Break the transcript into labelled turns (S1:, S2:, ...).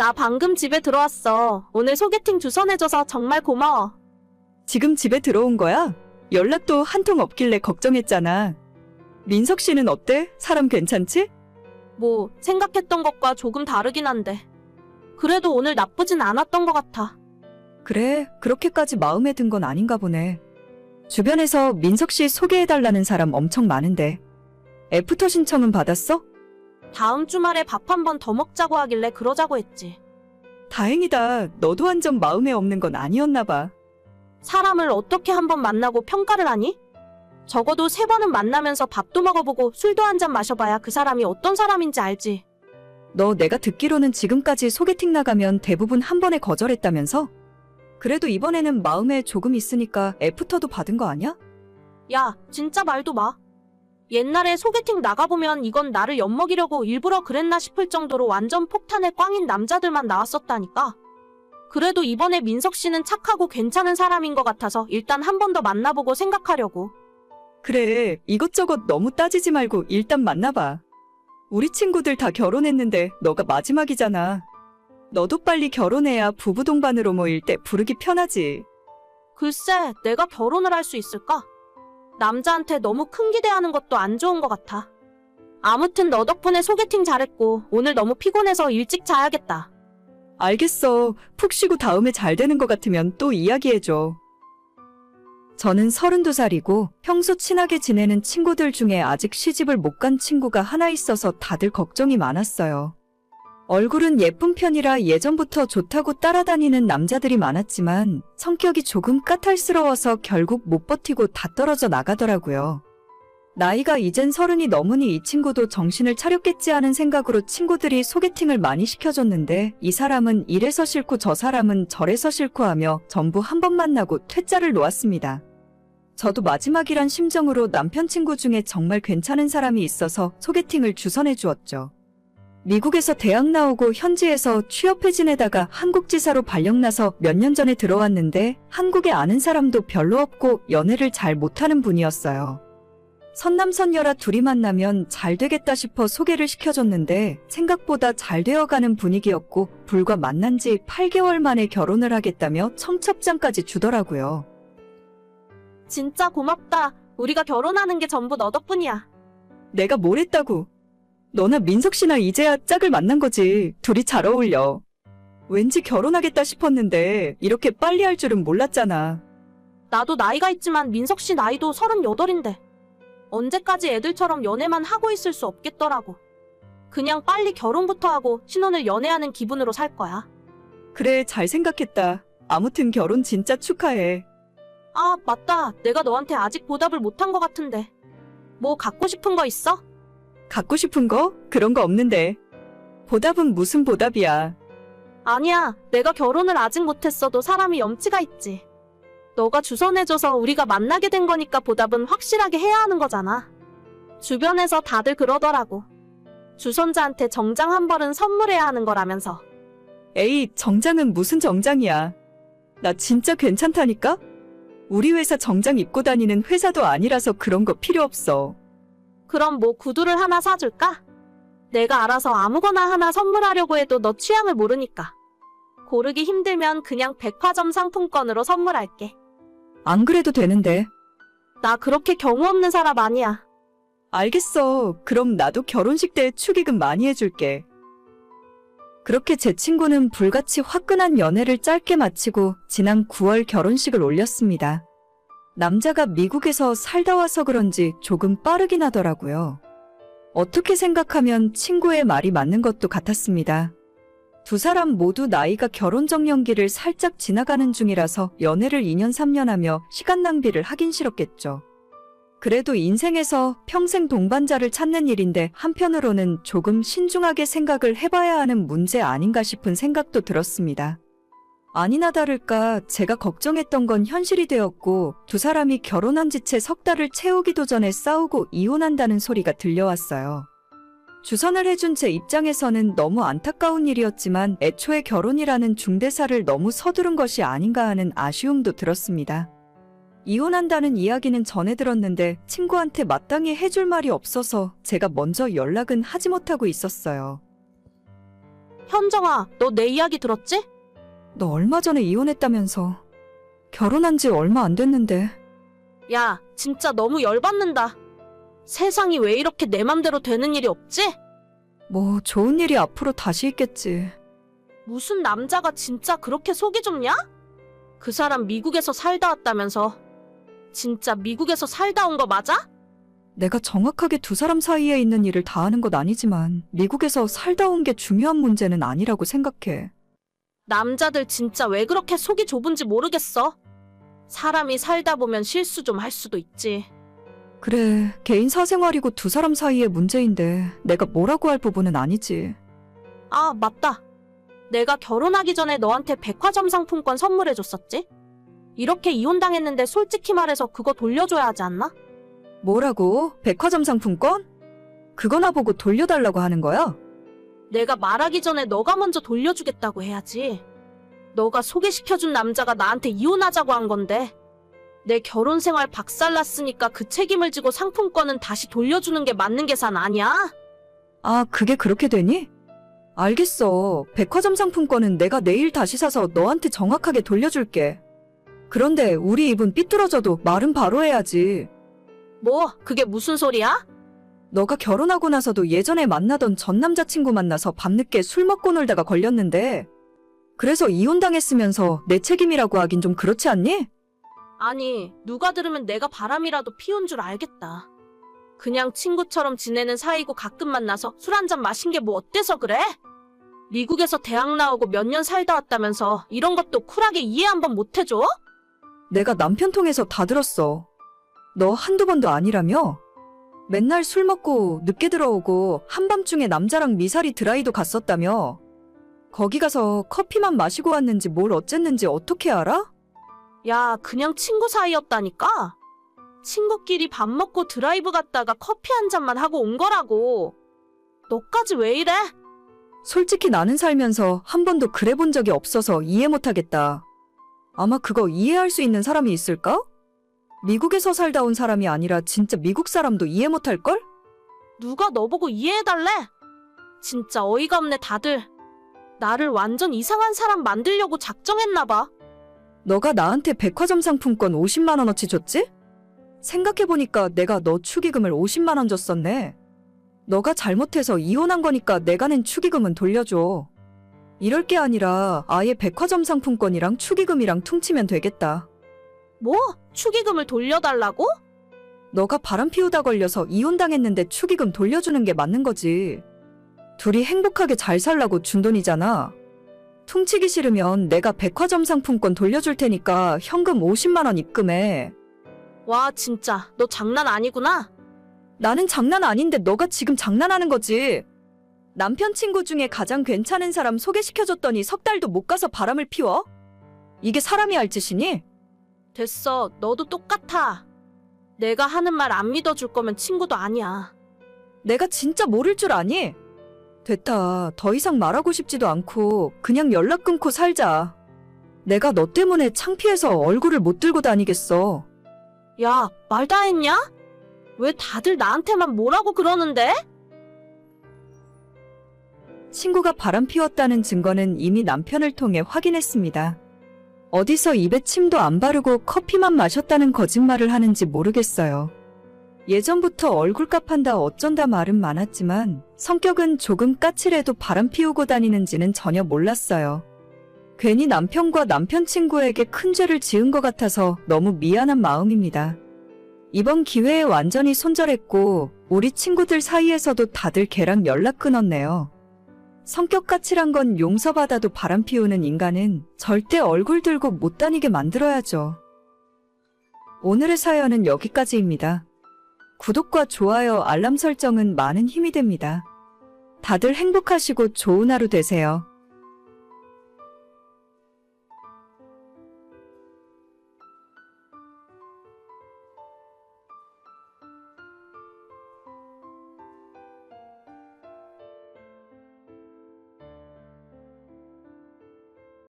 S1: 나 방금 집에 들어왔어. 오늘 소개팅 주선해줘서 정말 고마워.
S2: 지금 집에 들어온 거야? 연락도 한 통 없길래 걱정했잖아. 민석 씨는 어때? 사람 괜찮지?
S1: 뭐, 생각했던 것과 조금 다르긴 한데. 그래도 오늘 나쁘진 않았던 것 같아.
S2: 그래, 그렇게까지 마음에 든 건 아닌가 보네. 주변에서 민석 씨 소개해달라는 사람 엄청 많은데. 애프터 신청은 받았어?
S1: 다음 주말에 밥 한 번 더 먹자고 하길래 그러자고 했지.
S2: 다행이다. 너도 완전 마음에 없는 건 아니었나 봐.
S1: 사람을 어떻게 한 번 만나고 평가를 하니? 적어도 세 번은 만나면서 밥도 먹어보고 술도 한 잔 마셔봐야 그 사람이 어떤 사람인지 알지.
S2: 너 내가 듣기로는 지금까지 소개팅 나가면 대부분 한 번에 거절했다면서? 그래도 이번에는 마음에 조금 있으니까 애프터도 받은 거 아니야?
S1: 야, 진짜 말도 마. 옛날에 소개팅 나가보면 이건 나를 엿먹이려고 일부러 그랬나 싶을 정도로 완전 폭탄에 꽝인 남자들만 나왔었다니까. 그래도 이번에 민석 씨는 착하고 괜찮은 사람인 것 같아서 일단 한 번 더 만나보고 생각하려고.
S2: 그래, 이것저것 너무 따지지 말고 일단 만나봐. 우리 친구들 다 결혼했는데 너가 마지막이잖아. 너도 빨리 결혼해야 부부 동반으로 모일 때 부르기 편하지.
S1: 글쎄, 내가 결혼을 할 수 있을까? 남자한테 너무 큰 기대하는 것도 안 좋은 것 같아. 아무튼 너 덕분에 소개팅 잘했고 오늘 너무 피곤해서 일찍 자야겠다.
S2: 알겠어. 푹 쉬고 다음에 잘 되는 것 같으면 또 이야기해줘. 저는 32살이고 평소 친하게 지내는 친구들 중에 아직 시집을 못 간 친구가 하나 있어서 다들 걱정이 많았어요. 얼굴은 예쁜 편이라 예전부터 좋다고 따라다니는 남자들이 많았지만 성격이 조금 까탈스러워서 결국 못 버티고 다 떨어져 나가더라고요. 나이가 이젠 서른이 넘으니 이 친구도 정신을 차렸겠지 하는 생각으로 친구들이 소개팅을 많이 시켜줬는데 이 사람은 이래서 싫고 저 사람은 저래서 싫고 하며 전부 한 번 만나고 퇴짜를 놓았습니다. 저도 마지막이란 심정으로 남편 친구 중에 정말 괜찮은 사람이 있어서 소개팅을 주선해 주었죠. 미국에서 대학 나오고 현지에서 취업해 지내다가 한국 지사로 발령나서 몇 년 전에 들어왔는데 한국에 아는 사람도 별로 없고 연애를 잘 못하는 분이었어요. 선남선녀라 둘이 만나면 잘 되겠다 싶어 소개를 시켜줬는데 생각보다 잘 되어가는 분위기였고 불과 만난 지 8개월 만에 결혼을 하겠다며 청첩장까지 주더라고요.
S1: 진짜 고맙다. 우리가 결혼하는 게 전부 너 덕분이야.
S2: 내가 뭘 했다고. 너나 민석 씨나 이제야 짝을 만난 거지. 둘이 잘 어울려. 왠지 결혼하겠다 싶었는데 이렇게 빨리 할 줄은 몰랐잖아.
S1: 나도 나이가 있지만 민석 씨 나이도 38인데. 언제까지 애들처럼 연애만 하고 있을 수 없겠더라고. 그냥 빨리 결혼부터 하고 신혼을 연애하는 기분으로 살 거야.
S2: 그래, 잘 생각했다. 아무튼 결혼 진짜 축하해.
S1: 아, 맞다. 내가 너한테 아직 보답을 못한 것 같은데. 뭐 갖고 싶은 거 있어?
S2: 갖고 싶은 거? 그런 거 없는데. 보답은 무슨 보답이야.
S1: 아니야. 내가 결혼을 아직 못했어도 사람이 염치가 있지. 너가 주선해줘서 우리가 만나게 된 거니까 보답은 확실하게 해야 하는 거잖아. 주변에서 다들 그러더라고. 주선자한테 정장 한 벌은 선물해야 하는 거라면서.
S2: 에이, 정장은 무슨 정장이야. 나 진짜 괜찮다니까? 우리 회사 정장 입고 다니는 회사도 아니라서 그런 거 필요 없어.
S1: 그럼 뭐 구두를 하나 사줄까? 내가 알아서 아무거나 하나 선물하려고 해도 너 취향을 모르니까. 고르기 힘들면 그냥 백화점 상품권으로 선물할게.
S2: 안 그래도 되는데.
S1: 나 그렇게 경우 없는 사람 아니야.
S2: 알겠어. 그럼 나도 결혼식 때 축의금 많이 해줄게. 그렇게 제 친구는 불같이 화끈한 연애를 짧게 마치고 지난 9월 결혼식을 올렸습니다. 남자가 미국에서 살다 와서 그런지 조금 빠르긴 하더라고요. 어떻게 생각하면 친구의 말이 맞는 것도 같았습니다. 두 사람 모두 나이가 결혼 정년기를 살짝 지나가는 중이라서 연애를 2년 3년 하며 시간 낭비를 하긴 싫었겠죠. 그래도 인생에서 평생 동반자를 찾는 일인데 한편으로는 조금 신중하게 생각을 해봐야 하는 문제 아닌가 싶은 생각도 들었습니다. 아니나 다를까 제가 걱정했던 건 현실이 되었고 두 사람이 결혼한 지 채 석 달을 채우기도 전에 싸우고 이혼한다는 소리가 들려왔어요. 주선을 해준 제 입장에서는 너무 안타까운 일이었지만 애초에 결혼이라는 중대사를 너무 서두른 것이 아닌가 하는 아쉬움도 들었습니다. 이혼한다는 이야기는 전해 들었는데 친구한테 마땅히 해줄 말이 없어서 제가 먼저 연락은 하지 못하고 있었어요.
S1: 현정아, 너 내 이야기 들었지?
S2: 너 얼마 전에 이혼했다면서. 결혼한 지 얼마 안 됐는데.
S1: 야, 진짜 너무 열받는다. 세상이 왜 이렇게 내 맘대로 되는 일이 없지?
S2: 뭐 좋은 일이 앞으로 다시 있겠지.
S1: 무슨 남자가 진짜 그렇게 속이 좁냐? 그 사람 미국에서 살다 왔다면서. 진짜 미국에서 살다 온 거 맞아?
S2: 내가 정확하게 두 사람 사이에 있는 일을 다 아는 건 아니지만 미국에서 살다 온 게 중요한 문제는 아니라고 생각해.
S1: 남자들 진짜 왜 그렇게 속이 좁은지 모르겠어. 사람이 살다 보면 실수 좀 할 수도 있지.
S2: 그래, 개인 사생활이고 두 사람 사이의 문제인데 내가 뭐라고 할 부분은 아니지.
S1: 아, 맞다. 내가 결혼하기 전에 너한테 백화점 상품권 선물해줬었지? 이렇게 이혼당했는데 솔직히 말해서 그거 돌려줘야 하지 않나?
S2: 뭐라고? 백화점 상품권? 그거나 보고 돌려달라고 하는 거야?
S1: 내가 말하기 전에 너가 먼저 돌려주겠다고 해야지. 너가 소개시켜준 남자가 나한테 이혼하자고 한 건데. 내 결혼 생활 박살났으니까 그 책임을 지고 상품권은 다시 돌려주는 게 맞는 계산 아니야?
S2: 아, 그게 그렇게 되니? 알겠어. 백화점 상품권은 내가 내일 다시 사서 너한테 정확하게 돌려줄게. 그런데 우리 입은 삐뚤어져도 말은 바로 해야지.
S1: 뭐, 그게 무슨 소리야?
S2: 너가 결혼하고 나서도 예전에 만나던 전 남자친구 만나서 밤늦게 술 먹고 놀다가 걸렸는데, 그래서 이혼당했으면서 내 책임이라고 하긴 좀 그렇지 않니?
S1: 아니, 누가 들으면 내가 바람이라도 피운 줄 알겠다. 그냥 친구처럼 지내는 사이고 가끔 만나서 술 한 잔 마신 게 뭐 어때서 그래? 미국에서 대학 나오고 몇 년 살다 왔다면서 이런 것도 쿨하게 이해 한번 못 해줘?
S2: 내가 남편 통해서 다 들었어. 너 한두 번도 아니라며? 맨날 술 먹고 늦게 들어오고 한밤중에 남자랑 미사리 드라이도 갔었다며? 거기 가서 커피만 마시고 왔는지 뭘 어쨌는지 어떻게 알아?
S1: 야, 그냥 친구 사이였다니까? 친구끼리 밥 먹고 드라이브 갔다가 커피 한 잔만 하고 온 거라고. 너까지 왜 이래?
S2: 솔직히 나는 살면서 한 번도 그래 본 적이 없어서 이해 못하겠다. 아마 그거 이해할 수 있는 사람이 있을까? 미국에서 살다 온 사람이 아니라 진짜 미국 사람도 이해 못할걸?
S1: 누가 너보고 이해해달래? 진짜 어이가 없네, 다들. 나를 완전 이상한 사람 만들려고 작정했나봐.
S2: 너가 나한테 백화점 상품권 50만원어치 줬지? 생각해보니까 내가 너 축의금을 50만원 줬었네. 너가 잘못해서 이혼한 거니까 내가 낸 축의금은 돌려줘. 이럴 게 아니라 아예 백화점 상품권이랑 축의금이랑 퉁치면 되겠다.
S1: 뭐? 축의금을 돌려달라고?
S2: 너가 바람 피우다 걸려서 이혼당했는데 축의금 돌려주는 게 맞는 거지. 둘이 행복하게 잘 살라고 준 돈이잖아. 퉁치기 싫으면 내가 백화점 상품권 돌려줄 테니까 현금 50만 원 입금해.
S1: 와, 진짜. 너 장난 아니구나.
S2: 나는 장난 아닌데 너가 지금 장난하는 거지. 남편 친구 중에 가장 괜찮은 사람 소개시켜줬더니 석 달도 못 가서 바람을 피워? 이게 사람이 할 짓이니?
S1: 됐어. 너도 똑같아. 내가 하는 말 안 믿어줄 거면 친구도 아니야.
S2: 내가 진짜 모를 줄 아니? 됐다. 더 이상 말하고 싶지도 않고 그냥 연락 끊고 살자. 내가 너 때문에 창피해서 얼굴을 못 들고 다니겠어.
S1: 야, 말 다 했냐? 왜 다들 나한테만 뭐라고 그러는데?
S2: 친구가 바람 피웠다는 증거는 이미 남편을 통해 확인했습니다. 어디서 입에 침도 안 바르고 커피만 마셨다는 거짓말을 하는지 모르겠어요. 예전부터 얼굴값 한다 어쩐다 말은 많았지만 성격은 조금 까칠해도 바람 피우고 다니는지는 전혀 몰랐어요. 괜히 남편과 남편 친구에게 큰 죄를 지은 것 같아서 너무 미안한 마음입니다. 이번 기회에 완전히 손절했고 우리 친구들 사이에서도 다들 걔랑 연락 끊었네요. 성격 까칠한 건 용서받아도 바람 피우는 인간은 절대 얼굴 들고 못 다니게 만들어야죠. 오늘의 사연은 여기까지입니다. 구독과 좋아요, 알람 설정은 많은 힘이 됩니다. 다들 행복하시고 좋은 하루 되세요.